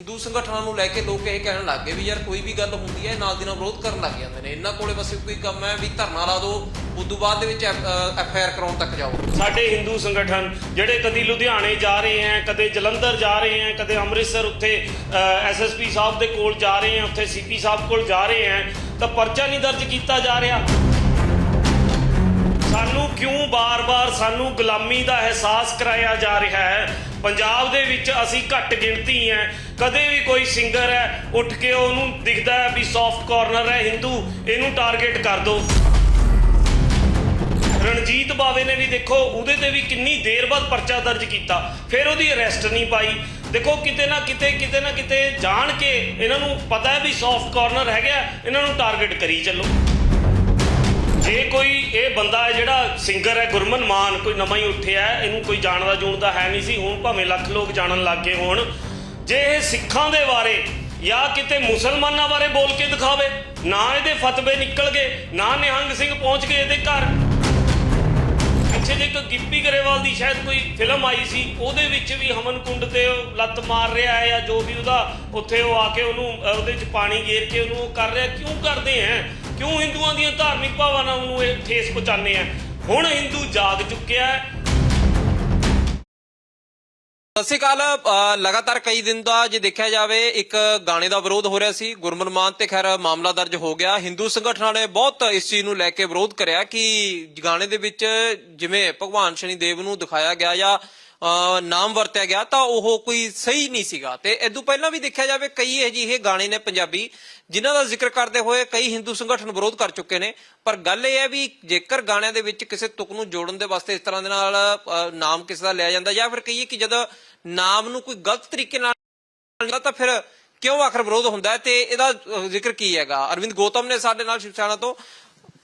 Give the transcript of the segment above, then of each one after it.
ਹਿੰਦੂ ਸੰਗਠਨਾਂ ਨੂੰ ਲੈ ਕੇ ਲੋਕ ਇਹ ਕਹਿਣ ਲੱਗ ਗਏ ਵੀ ਯਾਰ ਕੋਈ ਵੀ ਗੱਲ ਹੁੰਦੀ ਹੈ ਨਾਲ ਦੀ ਨਾਲ ਵਿਰੋਧ ਕਰਨ ਲੱਗ ਜਾਂਦੇ ਨੇ। ਇਹਨਾਂ ਕੋਲੇ ਬਸ ਇੱਕੋ ਕੰਮ ਹੈ ਵੀ ਧਰਨਾ ਲਾ ਦਿਓ, ਉਦੋਂ ਬਾਅਦ ਦੇ ਵਿੱਚ ਐਫ ਆਈ ਆਰ ਕਰਾਉਣ ਤੱਕ ਜਾਓ। ਸਾਡੇ ਹਿੰਦੂ ਸੰਗਠਨ ਜਿਹੜੇ ਕਦੀ ਲੁਧਿਆਣੇ ਜਾ ਰਹੇ ਹੈ, ਕਦੇ ਜਲੰਧਰ ਜਾ ਰਹੇ ਹੈ, ਕਦੇ ਅੰਮ੍ਰਿਤਸਰ ਉੱਥੇ ਐਸਐਸਪੀ ਸਾਹਿਬ ਦੇ ਕੋਲ ਜਾ ਰਹੇ ਹੈ, ਉੱਥੇ ਸੀਪੀ ਸਾਹਿਬ ਕੋਲ ਜਾ ਰਹੇ ਹੈ, ਤਾਂ ਪਰਚਾ ਨਹੀਂ ਦਰਜ ਕੀਤਾ ਜਾ ਰਿਹਾ। ਸਾਨੂੰ ਕਿਉਂ ਬਾਰ-ਬਾਰ ਸਾਨੂੰ ਗੁਲਾਮੀ ਦਾ ਅਹਿਸਾਸ ਕਰਾਇਆ ਜਾ ਰਿਹਾ ਹੈ? ਪੰਜਾਬ ਦੇ ਵਿੱਚ ਅਸੀਂ ਘੱਟ ਗਿਣਤੀ ਹੈ ਕਦੇ ਵੀ ਕੋਈ ਸਿੰਗਰ ਹੈ ਉੱਠ ਕੇ ਉਹਨੂੰ ਦਿਖਦਾ ਹੈ ਵੀ ਸੌਫਟ ਕਾਰਨਰ ਹੈ ਹਿੰਦੂ, ਇਹਨੂੰ ਟਾਰਗੇਟ ਕਰ ਦਿਓ ਰਣਜੀਤ ਬਾਵੇ ਨੇ ਵੀ ਦੇਖੋ, ਉਹਦੇ ਤੇ ਵੀ ਕਿੰਨੀ ਦੇਰ ਬਾਅਦ ਪਰਚਾ ਦਰਜ ਕੀਤਾ। ਫਿਰ ਉਹਦੀ ਅਰੈਸਟ ਨਹੀਂ ਪਾਈ। ਦੇਖੋ, ਕਿਤੇ ਨਾ ਕਿਤੇ ਕਿਤੇ ਨਾ ਕਿਤੇ ਜਾਣ ਕੇ ਇਹਨਾਂ ਨੂੰ ਪਤਾ ਹੈ ਵੀ ਸੌਫਟ ਕਾਰਨਰ ਹੈਗਾ ਇਹਨਾਂ ਨੂੰ ਟਾਰਗੇਟ ਕਰੀ ਚੱਲੋ। ਜੇ ਕੋਈ ਇਹ ਬੰਦਾ ਹੈ ਜਿਹੜਾ ਸਿੰਗਰ ਹੈ ਗੁਰਮਨ ਮਾਨ ਕੋਈ ਨਵਾਂ ਹੀ ਉੱਠਿਆ ਹੈ, ਇਹਨੂੰ ਕੋਈ ਜਾਣਦਾ ਜੂਣਦਾ ਹੈ ਨਹੀਂ ਸੀ ਹੁਣ ਭਾਵੇਂ ਲੱਖ ਲੋਕ ਜਾਣਨ ਲੱਗ ਗਏ ਹੋਣ ਜੇ ਇਹ ਸਿੱਖਾਂ ਦੇ ਬਾਰੇ ਜਾਂ ਕਿਤੇ ਮੁਸਲਮਾਨਾਂ ਬਾਰੇ ਬੋਲ ਕੇ ਦਿਖਾਵੇ ਨਾ ਇਹਦੇ ਫਤਵੇ ਨਿਕਲ ਗਏ ਨਾ ਨਿਹੰਗ ਸਿੰਘ ਪਹੁੰਚ ਗਏ ਇਹਦੇ ਘਰ। ਪਿੱਛੇ ਜੇ ਇੱਕ ਗਿੱਪੀ ਗਰੇਵਾਲ ਦੀ ਸ਼ਾਇਦ ਕੋਈ ਫਿਲਮ ਆਈ ਸੀ ਉਹਦੇ ਵਿੱਚ ਵੀ ਹਮਨ ਕੁੰਡ ਤੇ ਉਹ ਲੱਤ ਮਾਰ ਰਿਹਾ ਹੈ ਜਾਂ ਜੋ ਵੀ ਉਹਦਾ ਉੱਥੇ ਉਹ ਆ ਕੇ ਉਹਨੂੰ ਅਹ, ਉਹਦੇ ਵਿੱਚ ਪਾਣੀ ਗੇਰ ਕੇ ਉਹਨੂੰ ਉਹ ਕਰ ਰਿਹਾ ਕਿਉਂ ਕਰਦੇ ਹੈ? ਕਿਉਂ ਹਿੰਦੂਆਂ ਦੀਆਂ ਧਾਰਮਿਕ ਭਾਵਨਾਵਾਂ ਨੂੰ ਇਹ ਠੇਸ ਪਹੁੰਚਾਉਂਦੇ ਆ? ਹੁਣ ਹਿੰਦੂ ਜਾਗ ਚੁੱਕਿਆ ਹੈ। ਸਤਿ ਸ਼੍ਰੀ ਅਕਾਲ ਅ, ਲਗਾਤਾਰ ਕਈ ਦਿਨ ਦਾ ਜੇ ਦੇਖਿਆ ਜਾਵੇ ਇੱਕ ਗਾਣੇ ਦਾ ਵਿਰੋਧ ਹੋ ਰਿਹਾ ਸੀ। ਗੁਰਮਨਮਾਨ ਤੇ ਖੈਰ ਮਾਮਲਾ ਦਰਜ ਹੋ ਗਿਆ। ਹਿੰਦੂ ਸੰਗਠਨਾਂ ਨੇ ਬਹੁਤ ਇਸ ਚੀਜ਼ ਨੂੰ ਲੈ ਕੇ ਵਿਰੋਧ ਕਰਿਆ ਕਿ ਗਾਣੇ ਦੇ ਵਿੱਚ ਜਿਵੇਂ ਭਗਵਾਨ ਸ਼ਨੀ ਦੇਵ ਨੂੰ ਦਿਖਾਇਆ ਗਿਆ ਜਾਂ ਨਾਮ ਵਰਤਿਆ ਗਿਆ ਤਾਂ ਉਹ ਕੋਈ ਸਹੀ ਨਹੀਂ ਸੀਗਾ। ਤੇ ਇਦੋਂ ਪਹਿਲਾਂ ਵੀ ਦੇਖਿਆ ਜਾਵੇ, ਕਈ ਅਜਿਹੇ ਗਾਣੇ ਨੇ ਪੰਜਾਬੀ, ਜਿਨ੍ਹਾਂ ਦਾ ਜ਼ਿਕਰ ਕਰਦੇ ਹੋਏ ਕਈ ਹਿੰਦੂ ਸੰਗਠਨ ਵਿਰੋਧ ਕਰ ਚੁੱਕੇ ਨੇ। ਪਰ ਗੱਲ ਇਹ ਹੈ ਵੀ ਜੇਕਰ ਗਾਣਿਆਂ ਦੇ ਵਿੱਚ ਕਿਸੇ ਤੁਕ ਨੂੰ ਜੋੜਨ ਦੇ ਵਾਸਤੇ ਇਸ ਤਰ੍ਹਾਂ ਦੇ ਨਾਲ ਨਾਮ ਕਿਸੇ ਦਾ ਲਿਆ ਜਾਂਦਾ, ਜਾਂ ਫਿਰ ਕਹੀਏ ਕਿ ਜਦ ਨਾਮ ਨੂੰ ਕੋਈ ਗਲਤ ਤਰੀਕੇ ਨਾਲ ਤਾਂ ਫਿਰ ਕਿਉਂ ਆਖਰ ਵਿਰੋਧ ਹੁੰਦਾ ਤੇ ਇਹਦਾ ਜ਼ਿਕਰ ਕੀ ਹੈਗਾ? ਅਰਵਿੰਦ ਗੌਤਮ ਨੇ ਸਾਡੇ ਨਾਲ ਸ਼ਿਵ ਸੈਨਾ ਤੋਂ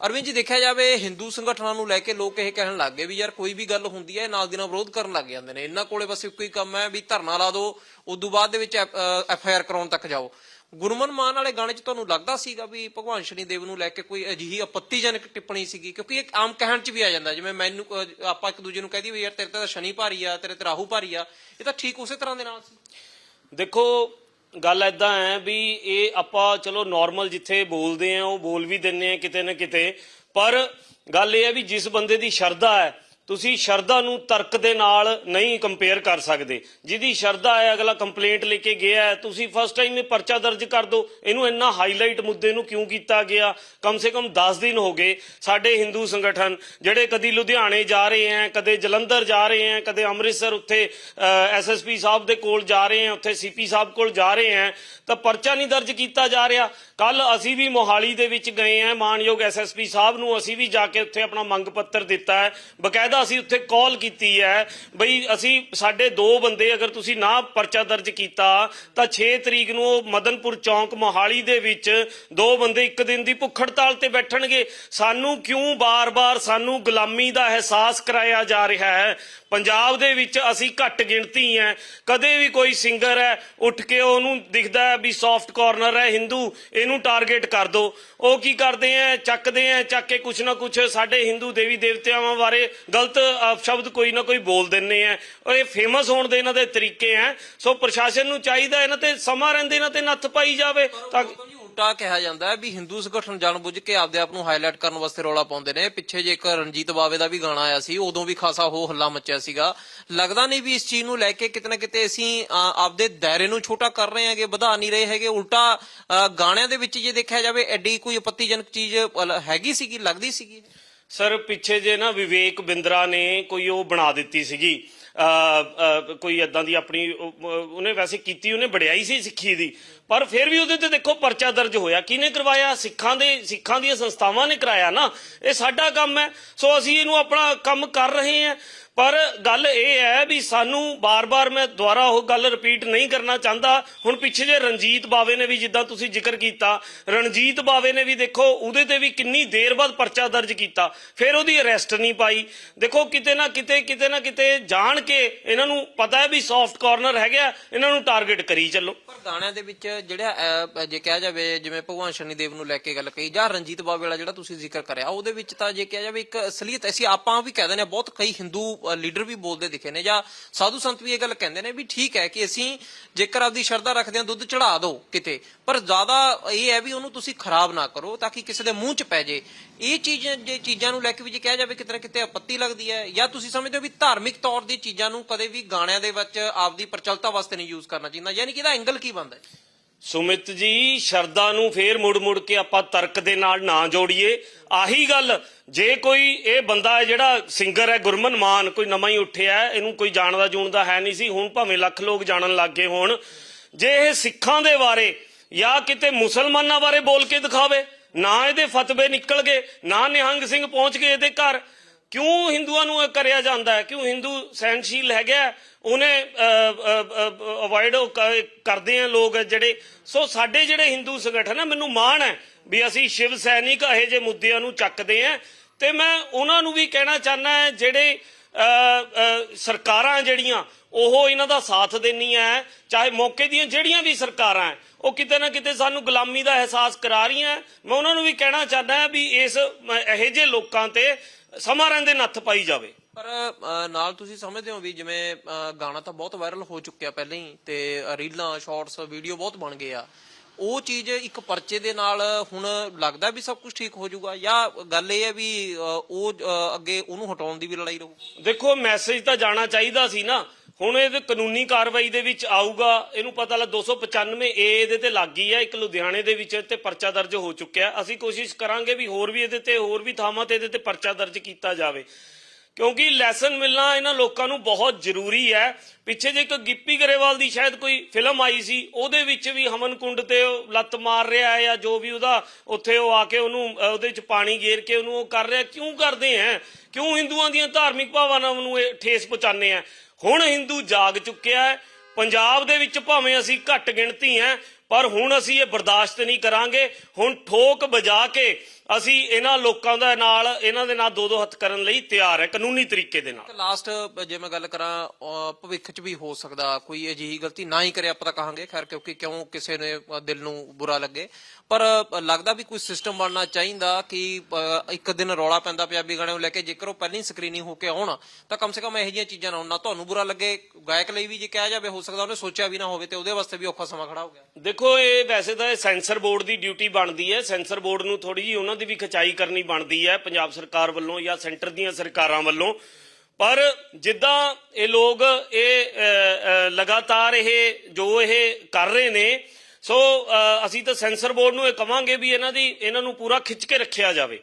ਅਰਵਿੰਦ ਜੀ, ਦੇਖਿਆ ਜਾਵੇ, ਹਿੰਦੂ ਸੰਗਠਨਾਂ ਨੂੰ ਲੈ ਕੇ ਲੋਕ ਇਹ ਕਹਿਣ ਲੱਗ ਗਏ ਵੀ ਯਾਰ ਕੋਈ ਵੀ ਗੱਲ ਹੁੰਦੀ ਹੈ ਨਾਲ ਦੀ ਨਾਲ ਵਿਰੋਧ ਕਰਨ ਲੱਗ ਜਾਂਦੇ ਨੇ। ਇਹਨਾਂ ਕੋਲੇ ਬਸ ਇੱਕੋ ਹੀ ਕੰਮ ਹੈ ਵੀ ਧਰਨਾ ਲਾ ਦਿਓ, ਉਦੋਂ ਬਾਅਦ ਦੇ ਵਿੱਚ ਐਫ ਆਈ ਆਰ ਕਰਾਉਣ ਤੱਕ ਜਾਓ। ਗੁਰਮਨ ਮਾਨ ਵਾਲੇ ਗਾਣੇ 'ਚ ਤੁਹਾਨੂੰ ਲੱਗਦਾ ਸੀਗਾ ਵੀ ਭਗਵਾਨ ਸ਼ਨੀ ਦੇਵ ਨੂੰ ਲੈ ਕੇ ਕੋਈ ਅਜਿਹੀ ਆਪੱਤੀਜਨਕ ਟਿੱਪਣੀ ਸੀਗੀ? ਕਿਉਂਕਿ ਇਹ ਆਮ ਕਹਿਣ 'ਚ ਵੀ ਆ ਜਾਂਦਾ, ਜਿਵੇਂ ਮੈਨੂੰ ਆਪਾਂ ਇੱਕ ਦੂਜੇ ਨੂੰ ਕਹਿ ਦਈਏ ਵੀ ਯਾਰ ਤੇਰੇ ਤੇ ਤਾਂ ਸ਼ਨੀ ਭਾਰੀ ਆ, ਤੇਰੇ ਤੇ ਰਾਹੂ ਭਾਰੀ ਆ, ਇਹ ਤਾਂ ਠੀਕ ਉਸੇ ਤਰ੍ਹਾਂ ਦੇ ਨਾਲ ਸੀ। ਦੇਖੋ ਗੱਲ ਐਦਾਂ ਹੈ ਵੀ ਇਹ ਆਪਾਂ ਚਲੋ ਨਾਰਮਲ ਜਿੱਥੇ ਬੋਲਦੇ ਆ ਉਹ ਬੋਲ ਵੀ ਦਿੰਨੇ ਆ ਕਿਤੇ ਨਾ ਕਿਤੇ। ਪਰ ਗੱਲ ਇਹ ਹੈ ਵੀ ਜਿਸ ਬੰਦੇ ਦੀ ਸ਼ਰਧਾ ਹੈ ਤੁਸੀਂ ਸ਼ਰਧਾ ਨੂੰ ਤਰਕ ਦੇ ਨਾਲ ਨਹੀਂ ਕੰਪੇਅਰ ਕਰ ਸਕਦੇ। ਜਿਹਦੀ ਸ਼ਰਧਾ ਹੈ, ਅਗਲਾ ਕੰਪਲੇਂਟ ਲੈ ਕੇ ਗਿਆ ਹੈ, ਤੁਸੀਂ ਫਸਟ ਟਾਈਮ ਇਹ ਪਰਚਾ ਦਰਜ ਕਰ ਦਿਓ ਇਹਨੂੰ ਇੰਨਾ ਹਾਈਲਾਈਟ ਮੁੱਦੇ ਨੂੰ ਕਿਉਂ ਕੀਤਾ ਗਿਆ? ਕਮ ਸੇ ਕਮ 10 ਦਿਨ ਹੋ ਗਏ ਸਾਡੇ ਹਿੰਦੂ ਸੰਗਠਨ, ਜਿਹੜੇ ਕਦੀ ਲੁਧਿਆਣੇ ਜਾ ਰਹੇ ਹੈ, ਕਦੇ ਜਲੰਧਰ ਜਾ ਰਹੇ ਹੈ, ਕਦੇ ਅੰਮ੍ਰਿਤਸਰ ਉੱਥੇ ਐਸਐਸਪੀ ਸਾਹਿਬ ਦੇ ਕੋਲ ਜਾ ਰਹੇ ਹੈ, ਉੱਥੇ ਸੀਪੀ ਸਾਹਿਬ ਕੋਲ ਜਾ ਰਹੇ ਹੈ, ਤਾਂ ਪਰਚਾ ਨਹੀਂ ਦਰਜ ਕੀਤਾ ਜਾ ਰਿਹਾ। ਕੱਲ ਅਸੀਂ ਵੀ ਮੋਹਾਲੀ ਦੇ ਵਿੱਚ ਗਏ ਹਾਂ, ਮਾਨਯੋਗ ਐਸਐਸਪੀ ਸਾਹਿਬ ਨੂੰ ਅਸੀਂ ਵੀ ਜਾ ਕੇ ਉੱਥੇ ਆਪਣਾ ਮੰਗ ਪੱਤਰ ਦਿੱਤਾ ਹੈ। ਬਕਾਇਦਾ ਅਸੀਂ ਉੱਥੇ ਕਾਲ ਕੀਤੀ ਹੈ ਬਈ ਅਸੀਂ ਸਾਡੇ ਦੋ ਬੰਦੇ ਅਗਰ ਤੁਸੀਂ ਨਾ ਪਰਚਾ ਦਰਜ ਕੀਤਾ ਤਾਂ 6 ਤਰੀਕ ਨੂੰ ਉਹ ਮਦਨਪੁਰ ਚੌਂਕ ਮੋਹਾਲੀ ਦੇ ਵਿੱਚ ਦੋ ਬੰਦੇ ਇੱਕ ਦਿਨ ਦੀ ਭੁੱਖ ਹੜਤਾਲ ਤੇ ਬੈਠਣਗੇ। ਸਾਨੂੰ ਕਿਉਂ ਬਾਰ-ਬਾਰ ਸਾਨੂੰ ਗੁਲਾਮੀ ਦਾ ਅਹਿਸਾਸ ਕਰਾਇਆ ਜਾ ਰਿਹਾ ਹੈ? ਪੰਜਾਬ ਦੇ ਵਿੱਚ ਅਸੀਂ ਘੱਟ ਗਿਣਤੀ ਹੈ। ਕਦੇ ਵੀ ਕੋਈ ਸਿੰਗਰ ਹੈ, ਉੱਠ ਕੇ ਉਹਨੂੰ ਦਿਖਦਾ ਹੈ ਵੀ ਸੌਫਟ ਕਾਰਨਰ ਹੈ ਹਿੰਦੂ ਇਹਨੂੰ ਟਾਰਗੇਟ ਕਰ ਦੋ। ਉਹ ਕੀ ਕਰਦੇ ਆ ਚੱਕਦੇ ਆ ਚੱਕ ਕੇ ਕੁਛ ਨਾ ਕੁਛ ਸਾਡੇ ਹਿੰਦੂ ਦੇਵੀ ਦੇਵਤਿਆਂ ਬਾਰੇ ਗਲਤ ਅ, ਸ਼ਬਦ ਕੋਈ ਨਾ ਕੋਈ ਬੋਲ ਦਿੰਨੇ ਆ। ਔਰ ਇਹ ਫੇਮਸ ਹੋਣ ਦੇ ਇਹਨਾਂ ਦੇ ਤਰੀਕੇ ਆ। ਸੋ ਪ੍ਰਸ਼ਾਸਨ ਨੂੰ ਚਾਹੀਦਾ ਇਹਨਾਂ ਤੇ ਸਮਾਂ ਰਹਿੰਦੇ ਇਹਨਾਂ ਤੇ ਨੱਥ ਪਾਈ ਜਾਵੇ ਤਾਂ ਉਲਟਾ ਕਿਹਾ ਜਾਂਦਾ ਹੈ ਵੀ ਹਿੰਦੂ ਸੰਗਠਨ ਜਾਣਬੁੱਝ ਕੇ ਆਪਦੇ ਆਪ ਨੂੰ ਹਾਈਲਾਈਟ ਕਰਨ ਵਾਸਤੇ ਰੌਲਾ ਪਾਉਂਦੇ ਨੇ। ਪਿੱਛੇ ਜੇ ਇੱਕ ਰਣਜੀਤ ਬਾਵੇ ਦਾ ਵੀ ਗਾਣਾ ਆਇਆ ਸੀ ਉਦੋਂ ਵੀ ਖਾਸਾ ਹੋ ਹੱਲਾ ਮੱਚਿਆ ਸੀਗਾ। ਲੱਗਦਾ ਨਹੀਂ ਵੀ ਇਸ ਚੀਜ਼ ਨੂੰ ਲੈ ਕੇ ਕਿਤੇ ਨਾ ਕਿਤੇ ਅਸੀਂ ਆਪਦੇ ਦਾਇਰੇ ਨੂੰ ਛੋਟਾ ਕਰ ਰਹੇ ਹਾਂਗੇ ਵਧਾ ਨਹੀਂ ਰਹੇ ਹੈਗੇ। ਉਲਟਾ ਗਾਣਿਆਂ ਦੇ ਵਿੱਚ ਜੇ ਦੇਖਿਆ ਜਾਵੇ ਐਡੀ ਕੋਈ ਆਪੱਤੀਜਨਕ ਚੀਜ਼ ਹੈਗੀ ਸੀਗੀ ਲੱਗਦੀ ਸੀਗੀ? ਸਰ ਪਿੱਛੇ ਜੇ ਨਾ ਵਿਵੇਕ ਬਿੰਦਰਾ ਨੇ ਕੋਈ ਉਹ ਬਣਾ ਦਿੱਤੀ ਸੀਗੀ ਅ, ਕੋਈ ਇਦਾਂ ਦੀ ਆਪਣੀ ਉਹਨੇ ਵੈਸੇ ਕੀਤੀ ਉਹਨੇ ਵਡਿਆਈ ਸੀ ਸਿੱਖੀ ਦੀ। ਪਰ ਫਿਰ ਵੀ ਉਹਦੇ ਤੇ ਦੇਖੋ ਪਰਚਾ ਦਰਜ ਹੋਇਆ। ਕਿਹਨੇ ਕਰਵਾਇਆ? ਸਿੱਖਾਂ ਦੇ ਸਿੱਖਾਂ ਦੀਆਂ ਸੰਸਥਾਵਾਂ ਨੇ ਕਰਾਇਆ ਨਾ। ਇਹ ਸਾਡਾ ਕੰਮ ਹੈ। ਸੋ ਅਸੀਂ ਇਹਨੂੰ ਆਪਣਾ ਕੰਮ ਕਰ ਰਹੇ ਹਾਂ। ਪਰ ਗੱਲ ਇਹ ਹੈ ਵੀ ਸਾਨੂੰ ਬਾਰ-ਬਾਰ ਮੈਂ ਦੁਬਾਰਾ ਉਹ ਗੱਲ ਰਿਪੀਟ ਨਹੀਂ ਕਰਨਾ ਚਾਹੁੰਦਾ। ਹੁਣ ਪਿੱਛੇ ਜੇ ਰਣਜੀਤ ਬਾਵੇ ਨੇ ਵੀ ਜਿੱਦਾਂ ਤੁਸੀਂ ਜ਼ਿਕਰ ਕੀਤਾ, ਰਣਜੀਤ ਬਾਵੇ ਨੇ ਵੀ ਦੇਖੋ ਉਹਦੇ ਤੇ ਵੀ ਕਿੰਨੀ ਦੇਰ ਬਾਅਦ ਪਰਚਾ ਦਰਜ ਕੀਤਾ। ਫਿਰ ਉਹਦੀ ਅਰੈਸਟ ਨਹੀਂ ਪਾਈ। ਦੇਖੋ ਕਿਤੇ ਨਾ ਕਿਤੇ ਕਿਤੇ ਨਾ ਕਿਤੇ ਜਾਣ ਕੇ ਇਹਨਾਂ ਨੂੰ ਪਤਾ ਹੈ ਵੀ ਸੌਫਟ ਕਾਰਨਰ ਹੈਗਾ ਇਹਨਾਂ ਨੂੰ ਟਾਰਗੇਟ ਕਰੀ ਚੱਲੋ। ਪਰ ਗਾਣਿਆਂ ਦੇ ਵਿੱਚ ਜਿਹੜਾ ਜੇ ਕਿਹਾ ਜਾਵੇ, ਜਿਵੇਂ ਭਗਵਾਨ ਸ਼ਨੀ ਦੇਵ ਨੂੰ ਲੈ ਕੇ ਗੱਲ ਕਹੀ, ਜਾਂ ਰਣਜੀਤ ਬਾਵੇ ਵਾਲਾ ਜਿਹੜਾ ਤੁਸੀਂ ਜ਼ਿਕਰ ਕਰਿਆ, ਉਹਦੇ ਵਿੱਚ ਤਾਂ ਜੇ ਕਿਹਾ ਜਾਵੇ, ਇੱਕ ਅਸਲੀਅਤ ਅਸੀਂ ਆਪਾਂ ਵੀ ਕਹਿ ਦਿੰਦੇ ਹਾਂ, ਬਹੁਤ ਕਈ ਹਿੰਦੂ ਲੀਡਰ ਵੀ ਬੋਲਦੇ ਦਿਖੇ ਨੇ, ਜਾਂ ਸਾਧੂ ਸੰਤ ਵੀ ਇਹ ਗੱਲ ਕਹਿੰਦੇ ਨੇ ਵੀ ਠੀਕ ਹੈ ਕਿ ਅਸੀਂ ਜੇਕਰ ਆਪਦੀ ਸ਼ਰਧਾ ਰੱਖਦੇ ਹਾਂ, ਦੁੱਧ ਚੜਾ ਦਿਓ ਕਿਤੇ, ਪਰ ਜ਼ਿਆਦਾ ਇਹ ਹੈ ਵੀ ਉਹਨੂੰ ਤੁਸੀਂ ਖਰਾਬ ਨਾ ਕਰੋ, ਤਾਂ ਕਿ ਕਿਸੇ ਦੇ ਮੂੰਹ 'ਚ ਪੈ ਜੇ। ਇਹ ਚੀਜ਼, ਜੇ ਚੀਜ਼ਾਂ ਨੂੰ ਲੈ ਕੇ ਵੀ ਜੇ ਕਿਹਾ ਜਾਵੇ, ਕਿਤੇ ਨਾ ਕਿਤੇ ਆਪੱਤੀ ਲੱਗਦੀ ਹੈ, ਜਾਂ ਤੁਸੀਂ ਸਮਝਦੇ ਹੋ ਵੀ ਧਾਰਮਿਕ ਤੌਰ ਦੀ ਚੀਜ਼ਾਂ ਨੂੰ ਕਦੇ ਵੀ ਗਾਣਿਆਂ ਦੇ ਵਿੱਚ ਆਪਦੀ ਪ੍ਰਚਲਤਾ ਵਾਸਤੇ ਨਹੀਂ ਯੂਜ਼ ਕਰਨਾ ਚਾਹੀਦਾ, ਯਾਨੀ ਕਿ ਇਹਦਾ ਐਂਗਲ ਕੀ ਬਣਦਾ ਹੈ? ਸੁਮਿਤ ਜੀ ਸ਼ਰਦਾ ਨੂੰ ਫੇਰ ਮੁੜ ਮੁੜ ਕੇ ਆਪਾਂ ਤਰਕ ਦੇ ਨਾਲ ਨਾ ਜੋੜੀਏ। ਆਹੀ ਗੱਲ, ਜੇ ਕੋਈ ਇਹ ਬੰਦਾ ਹੈ ਜਿਹੜਾ ਸਿੰਗਰ ਹੈ, ਗੁਰਮਨ ਮਾਨ, ਕੋਈ ਨਵਾਂ ਹੀ ਉੱਠਿਆ ਇਹਨੂੰ ਕੋਈ ਜਾਣਦਾ ਜੂਣਦਾ ਹੈ ਨਹੀਂ ਸੀ, ਹੁਣ ਭਾਵੇਂ ਲੱਖ ਲੋਕ ਜਾਣਨ ਲੱਗ ਗਏ ਹੋਣ। ਜੇ ਇਹ ਸਿੱਖਾਂ ਦੇ ਬਾਰੇ ਜਾਂ ਕਿਤੇ ਮੁਸਲਮਾਨਾਂ ਬਾਰੇ ਬੋਲ ਕੇ ਦਿਖਾਵੇ, ਨਾ ਇਹਦੇ ਫਤਵੇ ਨਿਕਲ ਗਏ, ਨਾ ਨਿਹੰਗ ਸਿੰਘ ਪਹੁੰਚ ਗਏ ਇਹਦੇ ਘਰ। ਕਿਉਂ ਹਿੰਦੂਆਂ ਨੂੰ ਕਰਿਆ ਜਾਂਦਾ ਹੈ? ਕਿਉਂ ਹਿੰਦੂ ਸਹਿਨਸ਼ੀਲ ਹੈਗਾ ਹੈ? ਉਹਨੇ ਅਵੋਇਡ ਕਰਦੇ ਆ ਲੋਕ ਜਿਹੜੇ। ਸੋ ਸਾਡੇ ਜਿਹੜੇ ਹਿੰਦੂ ਸੰਗਠਨ ਹੈ ਮੈਨੂੰ ਮਾਣ ਹੈ ਵੀ ਅਸੀਂ ਸ਼ਿਵ ਸੈਨਿਕ ਇਹੋ ਜਿਹੇ ਮੁੱਦਿਆਂ ਨੂੰ ਚੱਕਦੇ ਆ। ਤੇ ਮੈਂ ਉਹਨਾਂ ਨੂੰ ਵੀ ਕਹਿਣਾ ਚਾਹਨਾ ਹੈ, ਜਿਹੜੇ ਸਰਕਾਰਾਂ ਜਿਹੜੀਆਂ, ਉਹ ਇਹਨਾਂ ਦਾ ਸਾਥ ਦੇਣੀਆਂ ਚਾਹੇ ਮੌਕੇ ਦੀਆਂ ਜਿਹੜੀਆਂ ਵੀ ਸਰਕਾਰਾਂ ਹੈ, ਉਹ ਕਿਤੇ ਨਾ ਕਿਤੇ ਸਾਨੂੰ ਗੁਲਾਮੀ ਦਾ ਅਹਿਸਾਸ ਕਰਾ ਰਹੀਆਂ ਮੈਂ ਉਹਨਾਂ ਨੂੰ ਵੀ ਕਹਿਣਾ ਚਾਹਨਾ ਵੀ ਇਸ ਇਹੋ ਜਿਹੇ ਲੋਕਾਂ ਤੇ ਸਮਾਂ ਰਹਿੰਦੇ ਨੱਥ ਪਾਈ ਜਾਵੇ। ਪਰ ਅ, ਨਾਲ ਤੁਸੀਂ ਸਮਝਦੇ ਹੋ ਵੀ ਜਿਵੇਂ ਅ, ਗਾਣਾ ਤਾਂ ਬਹੁਤ ਵਾਇਰਲ ਹੋ ਚੁੱਕਿਆ ਪਹਿਲਾਂ ਹੀ ਤੇ ਰੀਲਾਂ ਸ਼ਾਰਟਸ ਵੀਡੀਓ ਬਹੁਤ ਬਣ ਗਏ ਆ। ਉਹ ਚੀਜ਼ ਇੱਕ ਪਰਚੇ ਦੇ ਨਾਲ ਹੁਣ ਲੱਗਦਾ ਵੀ ਸਭ ਕੁਝ ਠੀਕ ਹੋ ਜਾਊਗਾ ਜਾਂ ਗੱਲ ਇਹ ਹੈ ਵੀ ਅ, ਉਹ ਅ, ਅੱਗੇ ਉਹਨੂੰ ਹਟਾਉਣ ਦੀ ਵੀ ਲੜਾਈ ਰਹੂ? ਦੇਖੋ ਮੈਸੇਜ ਤਾਂ ਜਾਣਾ ਚਾਹੀਦਾ ਸੀ ਨਾ। ਹੁਣ ਇਹ ਕਾਨੂੰਨੀ ਕਾਰਵਾਈ ਦੇ ਵਿੱਚ ਆਊਗਾ, ਇਹਨੂੰ ਪਤਾ ਲੱਗ 295 ਏ ਇਹਦੇ ਤੇ ਲੱਗ ਗਈ ਹੈ ਇੱਕ ਲੁਧਿਆਣੇ ਦੇ ਵਿੱਚ ਤੇ ਪਰਚਾ ਦਰਜ ਹੋ ਚੁੱਕਿਆ। ਅਸੀਂ ਕੋਸ਼ਿਸ਼ ਕਰਾਂਗੇ ਵੀ ਹੋਰ ਵੀ ਇਹਦੇ ਤੇ, ਹੋਰ ਵੀ ਥਾਵਾਂ ਤੇ ਇਹਦੇ ਤੇ ਪਰਚਾ ਦਰਜ ਕੀਤਾ ਜਾਵੇ। ਕਿਉਂਕਿ ਲੈਸਨ ਮਿਲਣਾ ਇਹਨਾਂ ਲੋਕਾਂ ਨੂੰ ਬਹੁਤ ਜ਼ਰੂਰੀ ਹੈ। ਪਿੱਛੇ ਜੇ ਇੱਕ ਗਿੱਪੀ ਗਰੇਵਾਲ ਦੀ ਸ਼ਾਇਦ ਕੋਈ ਫਿਲਮ ਆਈ ਸੀ, ਉਹਦੇ ਵਿੱਚ ਵੀ ਹਮਨ ਕੁੰਡ ਤੇ ਲੱਤ ਮਾਰ ਰਿਹਾ ਹੈ ਜਾਂ ਜੋ ਵੀ ਉਹਦਾ, ਉੱਥੇ ਉਹ ਆ ਕੇ ਉਹਨੂੰ ਉਹਦੇ ਵਿੱਚ ਪਾਣੀ ਗੇਰ ਕੇ ਉਹਨੂੰ ਉਹ ਕਰ ਰਿਹਾ। ਕਿਉਂ ਕਰਦੇ ਹੈ ਕਿਉਂ ਹਿੰਦੂਆਂ ਦੀਆਂ ਧਾਰਮਿਕ ਭਾਵਨਾਵਾਂ ਨੂੰ ਇਹ ਠੇਸ ਪਹੁੰਚਾਉਂਦੇ ਆ ਹੁਣ ਹਿੰਦੂ ਜਾਗ ਚੁੱਕਿਆ ਹੈ। ਪੰਜਾਬ ਦੇ ਵਿੱਚ ਭਾਵੇਂ ਅਸੀਂ ਘੱਟ ਗਿਣਤੀ ਹੈ ਪਰ ਹੁਣ ਅਸੀਂ ਇਹ ਬਰਦਾਸ਼ਤ ਨਹੀਂ ਕਰਾਂਗੇ। ਹੁਣ ਠੋਕ ਵਜਾ ਕੇ ਅਸੀਂ ਇਹਨਾਂ ਲੋਕਾਂ ਦਾ ਨਾਲ ਇਹਨਾਂ ਦੇ ਨਾਲ ਦੋ ਦੋ ਹੱਥ ਕਰਨ ਲਈ ਤਿਆਰ ਹੈ ਕਾਨੂੰਨੀ ਤਰੀਕੇ ਦੇ ਨਾਲ। ਲਾਸਟ ਜੇ ਮੈਂ ਗੱਲ ਕਰਾਂ ਭਵਿੱਖ 'ਚ ਵੀ ਹੋ ਸਕਦਾ ਕੋਈ ਅਜਿਹੀ ਗਲਤੀ ਨਾ ਹੀ ਕਰੇ ਆਪਾਂ ਤਾਂ ਕਹਾਂਗੇ ਖੈਰ ਕਿਉਂਕਿ ਕਿਉਂ ਕਿਸੇ ਨੇ ਦਿਲ ਨੂੰ ਬੁਰਾ ਲੱਗੇ। ਪਰ ਲੱਗਦਾ ਵੀ ਕੋਈ ਸਿਸਟਮ ਬਣਨਾ ਚਾਹੀਦਾ ਕਿ ਇੱਕ ਦਿਨ ਰੌਲਾ ਪੈਂਦਾ ਪੰਜਾਬੀ ਗਾਣੇ ਨੂੰ ਲੈ ਕੇ ਜੇਕਰ ਉਹ ਪਹਿਲਾਂ ਹੀ ਸਕਰੀਨਿੰਗ ਹੋ ਕੇ ਆਉਣ ਤਾਂ ਕਮ ਸੇ ਕਮ ਇਹੋ ਜਿਹੀਆਂ ਚੀਜ਼ਾਂ ਨਾ ਹੋਣ। ਨਾ ਤੁਹਾਨੂੰ ਬੁਰਾ ਲੱਗੇ ਗਾਇਕ ਲਈ ਵੀ ਜੇ ਕਿਹਾ ਜਾਵੇ ਹੋ ਸਕਦਾ ਉਹਨੇ ਸੋਚਿਆ ਵੀ ਨਾ ਹੋਵੇ ਤੇ ਉਹਦੇ ਵਾਸਤੇ ਵੀ ਔਖਾ ਸਮਾਂ ਖੜਾ ਹੋ ਗਿਆ। ਦੇਖੋ, ਇਹ ਵੈਸੇ ਤਾਂ ਇਹ ਸੈਂਸਰ ਬੋਰਡ ਦੀ ਡਿਊਟੀ ਬਣਦੀ ਹੈ। ਸੈਂਸਰ ਬੋਰਡ ਨੂੰ ਥੋੜੀ ਜੀ ਉਹਨਾਂ ਦੀ ਵੀ ਖਚਾਈ ਕਰਨੀ ਬਣਦੀ ਹੈ, ਪੰਜਾਬ ਸਰਕਾਰ ਵੱਲੋਂ ਜਾਂ ਸੈਂਟਰ ਦੀਆਂ ਸਰਕਾਰਾਂ ਵੱਲੋਂ। ਪਰ ਜਿੱਦਾਂ ਇਹ ਲੋਕ ਇਹ ਲਗਾਤਾਰ ਇਹ ਜੋ ਇਹ ਕਰ ਰਹੇ ਨੇ, ਸੋ ਅਸੀਂ ਤਾਂ ਸੈਂਸਰ ਬੋਰਡ ਨੂੰ ਇਹ ਕਵਾਂਗੇ ਵੀ ਇਹਨਾਂ ਦੀ, ਇਹਨਾਂ ਨੂੰ ਪੂਰਾ ਖਿੱਚ ਕੇ ਰੱਖਿਆ ਜਾਵੇ।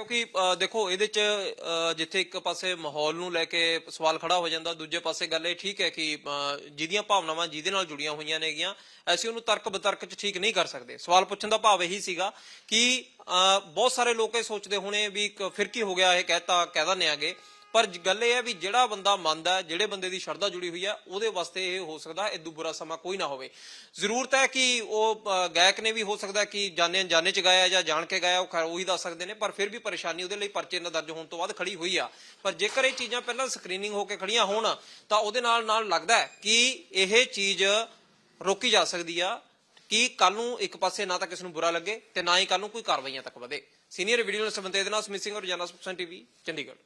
ਕਿਉਂਕਿ ਅ, ਦੇਖੋ ਇਹਦੇ ਚ ਅ, ਜਿੱਥੇ ਇੱਕ ਪਾਸੇ ਮਾਹੌਲ ਨੂੰ ਲੈ ਕੇ ਸਵਾਲ ਖੜਾ ਹੋ ਜਾਂਦਾ ਦੂਜੇ ਪਾਸੇ ਗੱਲ ਇਹ ਠੀਕ ਹੈ ਕਿ ਅ, ਜਿਹਦੀਆਂ ਭਾਵਨਾਵਾਂ ਜਿਹਦੇ ਨਾਲ ਜੁੜੀਆਂ ਹੋਈਆਂ ਨੇਗੀਆਂ ਅਸੀਂ ਉਹਨੂੰ ਤਰਕ ਬਤਰਕ ਚ ਠੀਕ ਨਹੀਂ ਕਰ ਸਕਦੇ। ਸਵਾਲ ਪੁੱਛਣ ਦਾ ਭਾਵ ਇਹੀ ਸੀਗਾ ਕਿ ਅ, ਬਹੁਤ ਸਾਰੇ ਲੋਕ ਇਹ ਸੋਚਦੇ ਹੋਣੇ ਵੀ ਇੱਕ ਫਿਰ ਕੀ ਹੋ ਗਿਆ ਇਹ ਕਹਿਤਾ ਕਹਿ ਦਿੰਦੇ ਆਗੇ। ਪਰ ਗੱਲ ਇਹ ਹੈ ਵੀ ਜਿਹੜਾ ਬੰਦਾ ਮੰਨਦਾ ਹੈ, ਜਿਹੜੇ ਬੰਦੇ ਦੀ ਸ਼ਰਧਾ ਜੁੜੀ ਹੋਈ ਹੈ ਉਹਦੇ ਵਾਸਤੇ ਇਹ ਹੋ ਸਕਦਾ ਇਦੋਂ ਬੁਰਾ ਸਮਾਂ ਕੋਈ ਨਾ ਹੋਵੇ। ਜ਼ਰੂਰਤ ਹੈ ਕਿ ਉਹ ਗਾਇਕ ਨੇ ਵੀ ਹੋ ਸਕਦਾ ਕਿ ਜਾਣੇ ਅਣਜਾਣੇ ਚ ਗਾਇਆ ਜਾਂ ਜਾਣ ਕੇ ਗਾਇਆ ਉਹ ਖੈਰ ਉਹੀ ਦੱਸ ਸਕਦੇ ਨੇ ਪਰ ਫਿਰ ਵੀ ਪਰੇਸ਼ਾਨੀ ਉਹਦੇ ਲਈ ਪਰਚੇ ਨਾਲ ਦਰਜ ਹੋਣ ਤੋਂ ਬਾਅਦ ਖੜੀ ਹੋਈ ਆ। ਪਰ ਜੇਕਰ ਇਹ ਚੀਜ਼ਾਂ ਪਹਿਲਾਂ ਸਕਰੀਨਿੰਗ ਹੋ ਕੇ ਖੜੀਆਂ ਹੋਣ ਤਾਂ ਉਹਦੇ ਨਾਲ ਨਾਲ ਲੱਗਦਾ ਹੈ ਕਿ ਇਹ ਚੀਜ਼ ਰੋਕੀ ਜਾ ਸਕਦੀ ਆ ਕਿ ਕੱਲ ਨੂੰ ਇੱਕ ਪਾਸੇ ਨਾ ਤਾਂ ਕਿਸ ਨੂੰ ਬੁਰਾ ਲੱਗੇ ਤੇ ਨਾ ਹੀ ਕੱਲ ਨੂੰ ਕੋਈ ਕਾਰਵਾਈਆਂ ਤੱਕ ਵਧੇ। ਸੀਨੀਅਰ ਵੀਡੀਓ ਨਾਲ ਸੰਬੰਧਿਤ ਨਾਲ ਸਮਿਸਿੰਗ ਔਰ ਜਨਰਲ ਸਪੋਕਸਨ ਟੀਵੀ ਚੰਡੀਗੜ੍ਹ।